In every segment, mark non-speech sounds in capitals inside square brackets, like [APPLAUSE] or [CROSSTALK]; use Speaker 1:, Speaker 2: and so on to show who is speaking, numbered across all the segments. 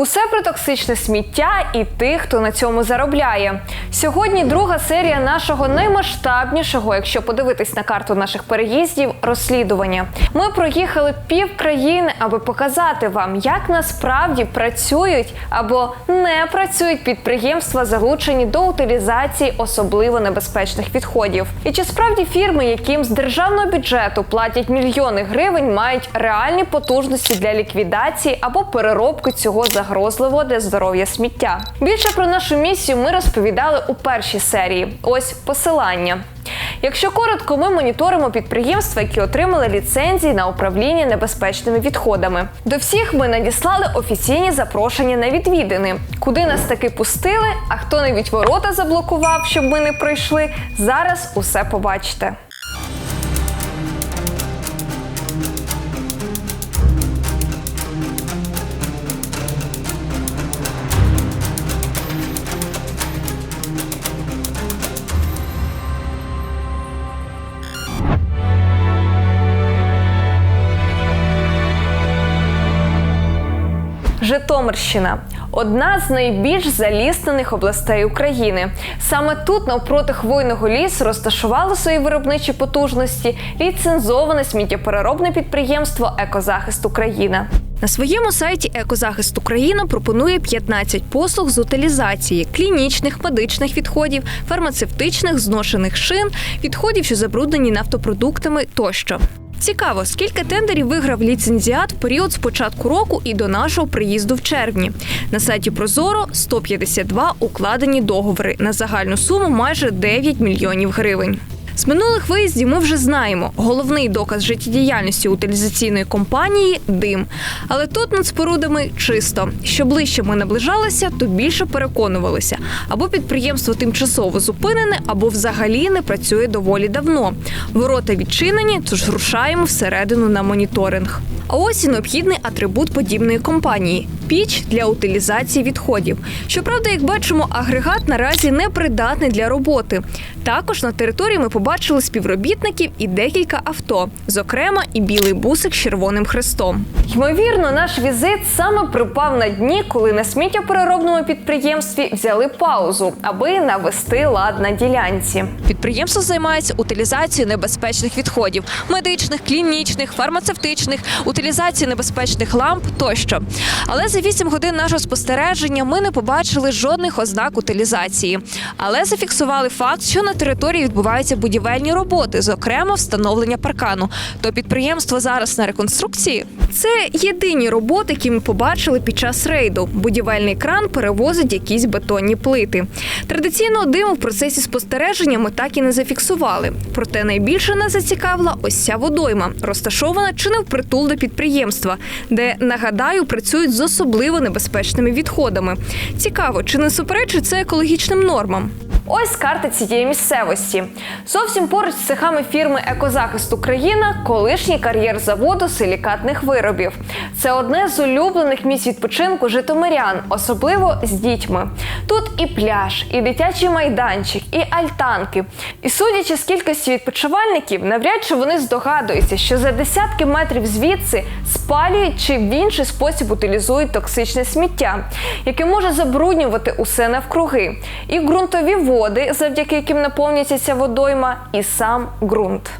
Speaker 1: Усе про токсичне сміття і тих, хто на цьому заробляє. Сьогодні друга серія нашого наймасштабнішого, якщо подивитись на карту наших переїздів, розслідування. Ми проїхали пів країни, аби показати вам, як насправді працюють або не працюють підприємства, залучені до утилізації особливо небезпечних відходів. І чи справді фірми, яким з державного бюджету платять мільйони гривень, мають реальні потужності для ліквідації або переробки цього загрозливого для здоров'я сміття? Більше про нашу місію ми розповідали у першій серії. Ось посилання. Якщо коротко, ми моніторимо підприємства, які отримали ліцензії на управління небезпечними відходами. До всіх ми надіслали офіційні запрошення на відвідини, куди нас таки пустили, а хто навіть ворота заблокував, щоб ми не пройшли. Зараз усе побачите. Житомирщина одна з найбільш заліснених областей України. Саме тут, навпроти хвойного лісу, розташувало свої виробничі потужності ліцензоване сміттєпереробне підприємство Екозахист Україна. На своєму сайті Екозахист Україна пропонує 15 послуг з утилізації клінічних, медичних відходів, фармацевтичних, зношених шин, відходів, що забруднені нафтопродуктами тощо. Цікаво, скільки тендерів виграв ліцензіат в період з початку року і до нашого приїзду в червні. На сайті Прозоро 152 укладені договори на загальну суму майже 9 мільйонів гривень. З минулих виїздів ми вже знаємо. Головний доказ життєдіяльності утилізаційної компанії дим. Але тут над спорудами чисто. Що ближче ми наближалися, то більше переконувалися. Або підприємство тимчасово зупинене, або взагалі не працює доволі давно. Ворота відчинені, тож рушаємо всередину на моніторинг. А ось і необхідний атрибут подібної компанії піч для утилізації відходів. Щоправда, як бачимо, агрегат наразі не придатний для роботи. Також на території ми побачили співробітників і декілька авто, зокрема, і білий бусик з червоним хрестом. Ймовірно, наш візит саме припав на дні, коли на сміттєпереробному підприємстві взяли паузу, аби навести лад на ділянці. Підприємство займається утилізацією небезпечних відходів медичних, клінічних, фармацевтичних, утилізації небезпечних ламп тощо. Але за 8 годин нашого спостереження ми не побачили жодних ознак утилізації. Але зафіксували факт, що на території відбуваються будівельні роботи, зокрема встановлення паркану. То підприємство зараз на реконструкції. Це єдині роботи, які ми побачили під час рейду. Будівельний кран перевозить якісь бетонні плити. Традиційного диму в процесі спостереження ми так і не зафіксували. Проте найбільше нас зацікавила ось ця водойма, розташована чи не впритул до підприємства, де нагадаю працюють з особливо небезпечними відходами. Цікаво, чи не суперечить це екологічним нормам? Ось карта цієї місцевості. Зовсім поруч з цехами фірми Екозахист Україна колишній кар'єр заводу силікатних виробів. Це одне з улюблених місць відпочинку житомирян, особливо з дітьми. Тут і пляж, і дитячий майданчик, і альтанки. І судячи з кількості відпочивальників, навряд чи вони здогадуються, що за десятки метрів звідси спалюють чи в інший спосіб утилізують токсичне сміття, яке може забруднювати усе навкруги. І ґрунтові води, завдяки яким наповнюється ця водойма, і сам ґрунт.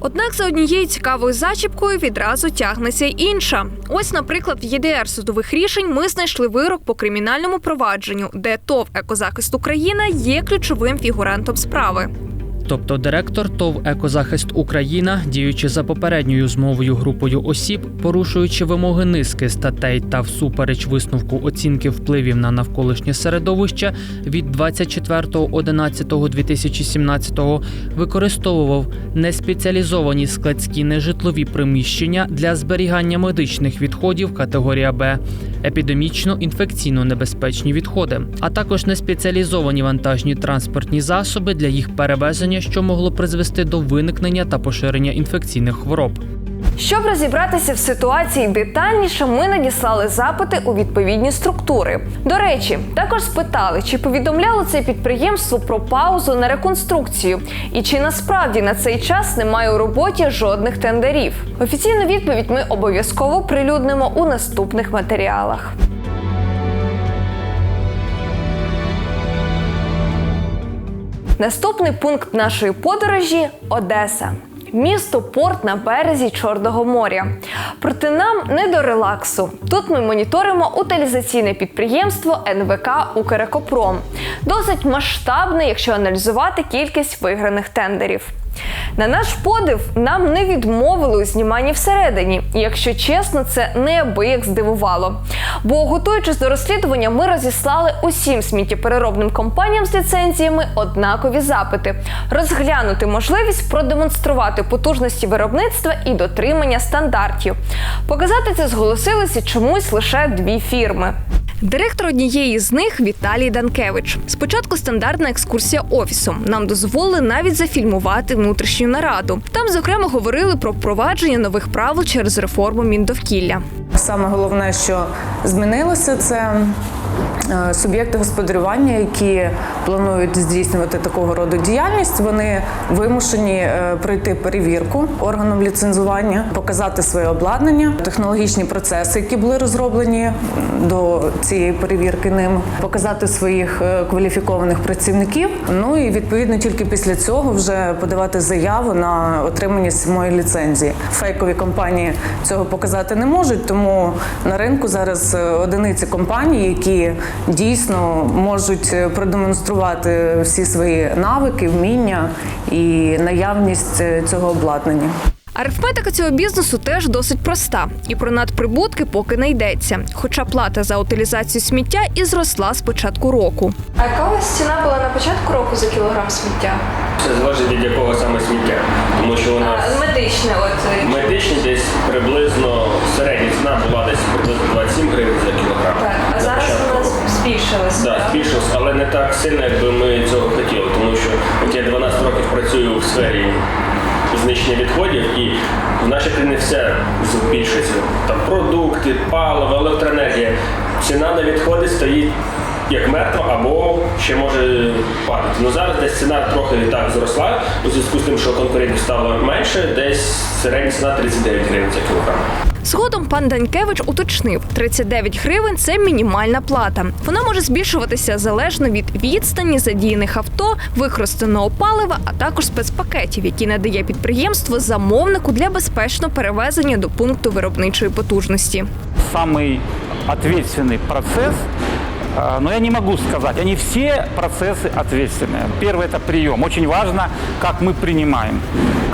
Speaker 1: Однак за однією цікавою зачіпкою відразу тягнеться інша. Ось, наприклад, в ЄДР судових рішень ми знайшли вирок по кримінальному провадженню, де ТОВ Екозахист Україна є ключовим фігурантом справи.
Speaker 2: Тобто директор ТОВ Екозахист Україна, діючи за попередньою змовою групою осіб, порушуючи вимоги низки статей та всупереч висновку оцінки впливів на навколишнє середовище від 24.11.2017 використовував неспеціалізовані складські нежитлові приміщення для зберігання медичних відходів категорія Б, епідемічно інфекційно небезпечні відходи, а також неспеціалізовані вантажні транспортні засоби для їх перевезення, що могло призвести до виникнення та поширення інфекційних хвороб.
Speaker 1: Щоб розібратися в ситуації детальніше, ми надіслали запити у відповідні структури. До речі, також спитали, чи повідомляло це підприємство про паузу на реконструкцію і чи насправді на цей час немає у роботі жодних тендерів. Офіційну відповідь ми обов'язково прилюднимо у наступних матеріалах. Наступний пункт нашої подорожі Одеса. Місто порт на березі Чорного моря. Проте нам не до релаксу. Тут ми моніторимо утилізаційне підприємство НВК Укрекопром. Досить масштабне, якщо аналізувати кількість виграних тендерів. На наш подив нам не відмовили у зніманні всередині, і якщо чесно, це неабияк здивувало. Бо готуючись до розслідування, ми розіслали усім сміттєпереробним компаніям з ліцензіями однакові запити: розглянути можливість продемонструвати потужності виробництва і дотримання стандартів. Показати це зголосилися чомусь лише дві фірми. Директор однієї з них Віталій Данкевич. Спочатку стандартна екскурсія офісом. Нам дозволили навіть зафільмувати внутрішню нараду. Там, зокрема, говорили про впровадження нових правил через реформу міндовкілля.
Speaker 3: Саме головне, що змінилося, це суб'єкти господарювання, які планують здійснювати такого роду діяльність. Вони вимушені е, пройти перевірку органом ліцензування, показати своє обладнання, технологічні процеси, які були розроблені до цієї перевірки ним, показати своїх е, кваліфікованих працівників. Ну і відповідно тільки після цього вже подавати заяву на отримання самої ліцензії. Фейкові компанії цього показати не можуть, тому на ринку зараз е, одиниці компаній, які дійсно можуть е, продемонструвати всі свої навики, вміння і наявність е, цього обладнання.
Speaker 1: Арифметика цього бізнесу теж досить проста, і про надприбутки поки не йдеться. Хоча плата за утилізацію сміття і зросла з початку року. А яка у вас ціна була на початку року за кілограм сміття?
Speaker 4: Це залежить від якого саме сміття. Тому що у нас
Speaker 1: медичне, от
Speaker 4: медичні десь приблизно середня ціна була десь приблизно 27 гривень за кілограм.
Speaker 1: Так,
Speaker 4: а
Speaker 1: зараз
Speaker 4: початку
Speaker 1: у нас
Speaker 4: року.
Speaker 1: збільшилася.
Speaker 4: Так, збільшилось, але не так сильно, як би ми цього хотіли, тому що от я 12 років працюю в сфері знищення відходів, і в нашій країні все збільшується. Там продукти, паливо, електроенергія. Ціна на відходи стоїть як мертва або ще може падати. Ну зараз десь ціна трохи і так зросла у зв'язку з тим, що конкурентів стало менше, десь середня ціна 39 гривень за кілограм.
Speaker 1: Згодом пан Данькевич уточнив: 39 гривень це мінімальна плата. Вона може збільшуватися залежно від відстані задіяних авто, використаного палива, а також спецпакетів, які надає підприємство замовнику для безпечного перевезення до пункту виробничої потужності.
Speaker 5: самый ответственный процесс, э, но я не могу сказать, они все процессы ответственные. Первый – это прием. Очень важно, как мы принимаем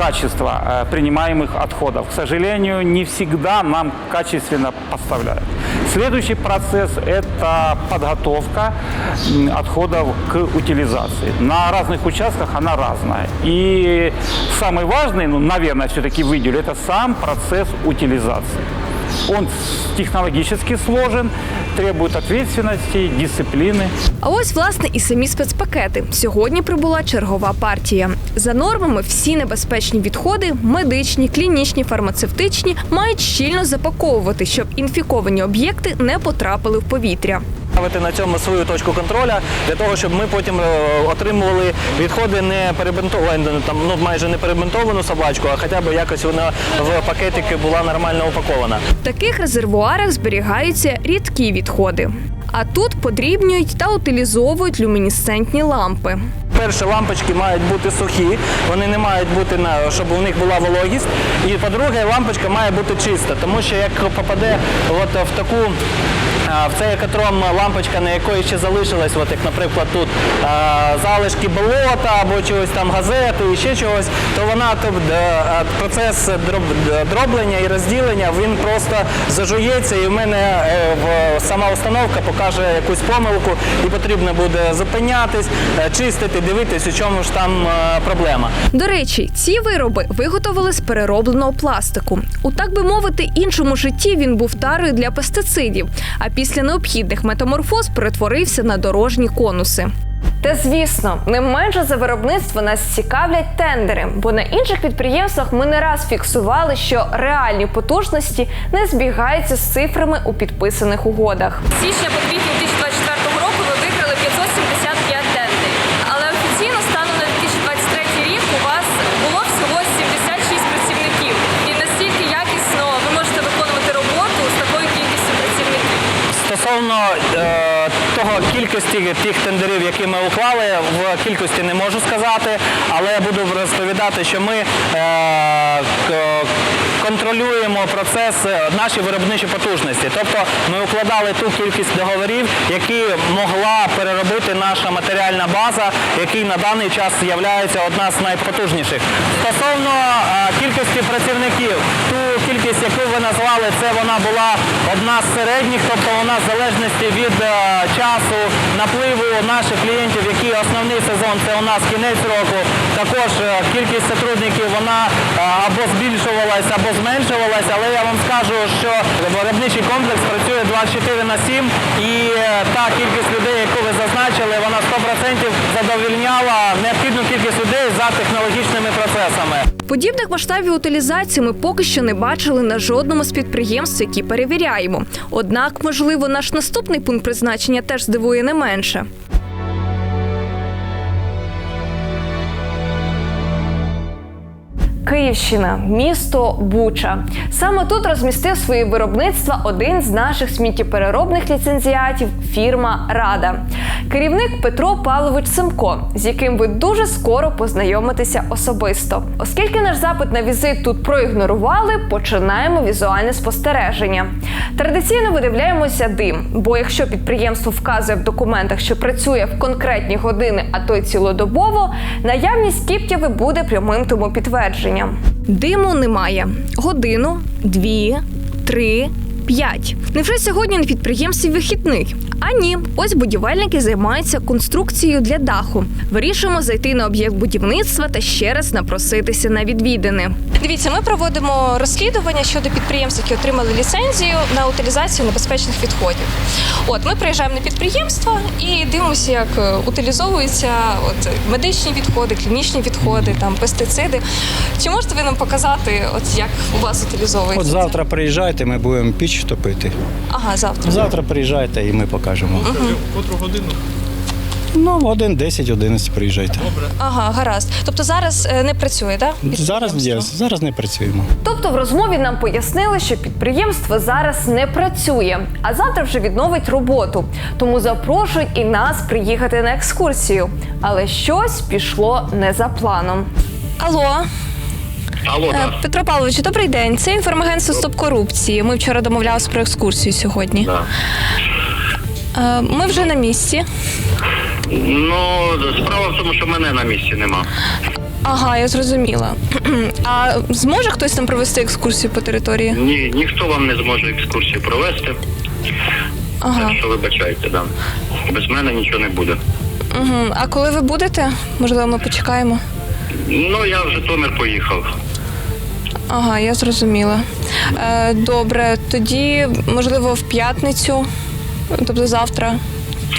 Speaker 5: качество э, принимаемых отходов. К сожалению, не всегда нам качественно поставляют. Следующий процесс – это подготовка отходов к утилизации. На разных участках она разная. И самый важный, ну, наверное, все-таки выделю, это сам процесс утилизации. Он технологически сложен, требует ответственности, дисциплины.
Speaker 1: А ось власне і самі спецпакети. Сьогодні прибула чергова партія. За нормами, всі небезпечні відходи, медичні, клінічні, фармацевтичні, мають щільно запаковувати, щоб інфіковані об'єкти не потрапили в повітря.
Speaker 6: Ставити на цьому свою точку контроля для того, щоб ми потім е, отримували відходи не перебинтовані, там ну майже не перебинтовану собачку, а хоча б якось вона в пакетики була нормально упакована.
Speaker 1: В таких резервуарах зберігаються рідкі відходи. А тут подрібнюють та утилізовують люмінесцентні лампи.
Speaker 6: Перше, лампочки мають бути сухі, вони не мають бути на щоб у них була вологість. І по-друге, лампочка має бути чиста, тому що як попаде от в таку. В цей екотром лампочка, на якої ще залишилась, от як, наприклад, тут залишки болота або чогось там газети і ще чогось, то вона то, е, процес дроблення і розділення він просто зажується, і в мене е, сама установка покаже якусь помилку, і потрібно буде зупинятись, чистити, дивитись, у чому ж там е, проблема.
Speaker 1: До речі, ці вироби виготовили з переробленого пластику. У так би мовити, іншому житті він був тарою для пестицидів, а після необхідних метаморфоз перетворився на дорожні конуси. Та звісно, не менше за виробництво нас цікавлять тендери, бо на інших підприємствах ми не раз фіксували, що реальні потужності не збігаються з цифрами у підписаних угодах.
Speaker 7: Січня по квітень 2024 року ви виграли 575 тендерів. Але офіційно станом на 2023 рік у вас було всього 76 працівників. І настільки якісно ви можете виконувати роботу з такою кількістю працівників.
Speaker 6: Стосовно е, того кількості тих тендерів, які ми уклали, в кількості не можу сказати, але буду розповідати, що ми е, контролюємо процес наші виробничі потужності. Тобто ми укладали ту кількість договорів, які могла переробити наша матеріальна база, який на даний час є одна з найпотужніших. Стосовно е, кількості працівників, ту кількість, яку ви назвали, це вона була одна з середніх, тобто вона в залежності від е, часу напливу наших клієнтів, який основний сезон це у нас кінець року. Також е, кількість сотрудників вона або збільшувалась, або зменшувалась, але я вам скажу, що виробничий комплекс працює 24 на 7 і е, та кількість людей, яку ви зазначили, вона 100% задовільняла необхідну кількість людей за технологічними процесами.
Speaker 1: Подібних масштабів утилізації ми поки що не бачили на жодному з підприємств, які перевіряємо. Однак, можливо, наш наступний пункт призначення теж здивує не менше. Київщина, місто Буча. Саме тут розмістив свої виробництва один з наших сміттєпереробних ліцензіатів фірма Рада. Керівник Петро Павлович Семко, з яким ви дуже скоро познайомитеся особисто. Оскільки наш запит на візит тут проігнорували, починаємо візуальне спостереження. Традиційно видивляємося дим, бо якщо підприємство вказує в документах, що працює в конкретні години, а то й цілодобово, наявність кіптяви буде прямим тому підтвердженням. Диму немає. Годину, дві, три. П'ять. Невже сьогодні на підприємстві вихідний? А ні, ось будівельники займаються конструкцією для даху. Вирішуємо зайти на об'єкт будівництва та ще раз напроситися на відвідини.
Speaker 7: Дивіться, ми проводимо розслідування щодо підприємств, які отримали ліцензію на утилізацію небезпечних відходів. От ми приїжджаємо на підприємства і дивимося, як е, утилізовуються от медичні відходи, клінічні відходи, там пестициди. Чи можете ви нам показати, от як у вас утилізовується?
Speaker 8: От завтра приїжджайте, ми будемо піч топити.
Speaker 7: Ага, завтра.
Speaker 8: Завтра приїжджайте і ми покажемо. Котру годину? Ну, в один 10-11 приїжджайте.
Speaker 7: Ага, гаразд. Тобто зараз е, не працює, так?
Speaker 8: Зараз, є, зараз не працюємо.
Speaker 1: Тобто в розмові нам пояснили, що підприємство зараз не працює, а завтра вже відновить роботу. Тому запрошують і нас приїхати на екскурсію. Але щось пішло не за планом.
Speaker 7: Алло.
Speaker 9: Алло,
Speaker 7: Е,
Speaker 9: да.
Speaker 7: Петро Павлович, добрий день. Це інформагентство Стоп корупції. Ми вчора домовлялися про екскурсію сьогодні.
Speaker 9: Да.
Speaker 7: Е, Ми вже на місці.
Speaker 9: Ну, справа в тому, що мене на місці нема.
Speaker 7: Ага, я зрозуміла. [CLEARS THROAT] А зможе хтось там провести екскурсію по території?
Speaker 9: Ні, ніхто вам не зможе екскурсію провести.
Speaker 7: Ага.
Speaker 9: Так що вибачайте, да. Без мене нічого не буде.
Speaker 7: Угу. А коли ви будете? Можливо, ми почекаємо.
Speaker 9: Ну, я в Житомир поїхав.
Speaker 7: Ага, я зрозуміла. Е, добре, тоді, можливо, в п'ятницю, тобто завтра.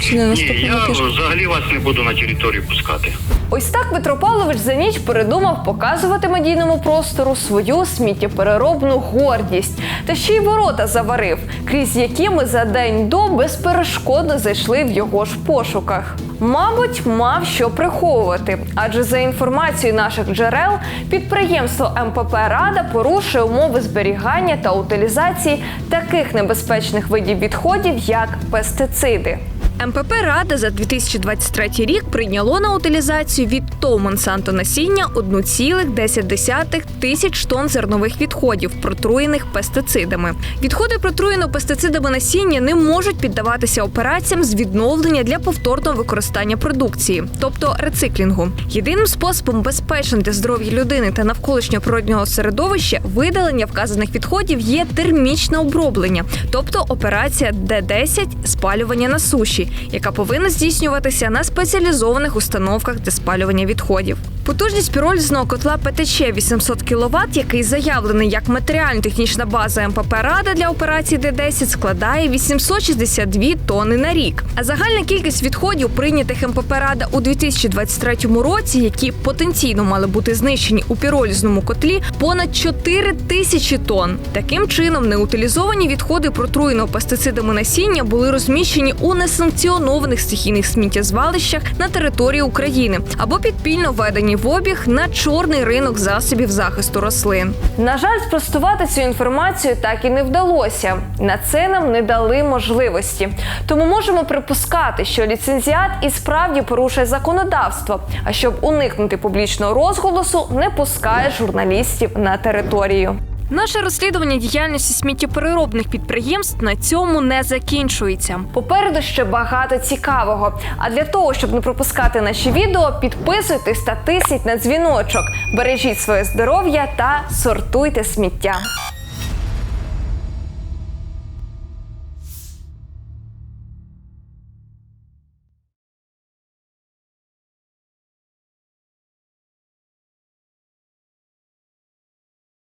Speaker 7: Чи не
Speaker 9: Ні,
Speaker 7: наступного
Speaker 9: я
Speaker 7: тижня?
Speaker 9: взагалі вас не буду на територію пускати.
Speaker 1: Ось так Петро Павлович за ніч передумав показувати медійному простору свою сміттєпереробну гордість та ще й ворота заварив, крізь які ми за день до безперешкодно зайшли в його ж пошуках. Мабуть, мав що приховувати, адже за інформацією наших джерел, підприємство МПП Рада порушує умови зберігання та утилізації таких небезпечних видів відходів, як пестициди. МПП Рада за 2023 рік прийняло на утилізацію від ТОВ Монсанто насіння 1,10 тисяч тонн зернових відходів, протруєних пестицидами. Відходи протруєного пестицидами насіння не можуть піддаватися операціям з відновлення для повторного використання продукції, тобто рециклінгу. Єдиним способом безпечним для здоров'я людини та навколишнього природнього середовища видалення вказаних відходів є термічне оброблення, тобто операція Д-10 спалювання на суші, яка повинна здійснюватися на спеціалізованих установках для спалювання відходів. Потужність піролізного котла ПТЧ 800 кВт, який заявлений як матеріально-технічна база МПП Рада для операції Д-10, складає 862 тонни на рік. А загальна кількість відходів, прийнятих МПП Рада у 2023 році, які потенційно мали бути знищені у піролізному котлі, понад 4 тисячі тонн. Таким чином, неутилізовані відходи протруєного пестицидами насіння були розміщені у несанкціонованих стихійних сміттєзвалищах на території України або підпільно введені введені в обіг на чорний ринок засобів захисту рослин. На жаль, спростувати цю інформацію так і не вдалося. На це нам не дали можливості. Тому можемо припускати, що ліцензіат і справді порушує законодавство. А щоб уникнути публічного розголосу, не пускає журналістів на територію. Наше розслідування діяльності сміттєпереробних підприємств на цьому не закінчується. Попереду ще багато цікавого. А для того, щоб не пропускати наші відео, підписуйтесь та тисніть на дзвіночок. Бережіть своє здоров'я та сортуйте сміття.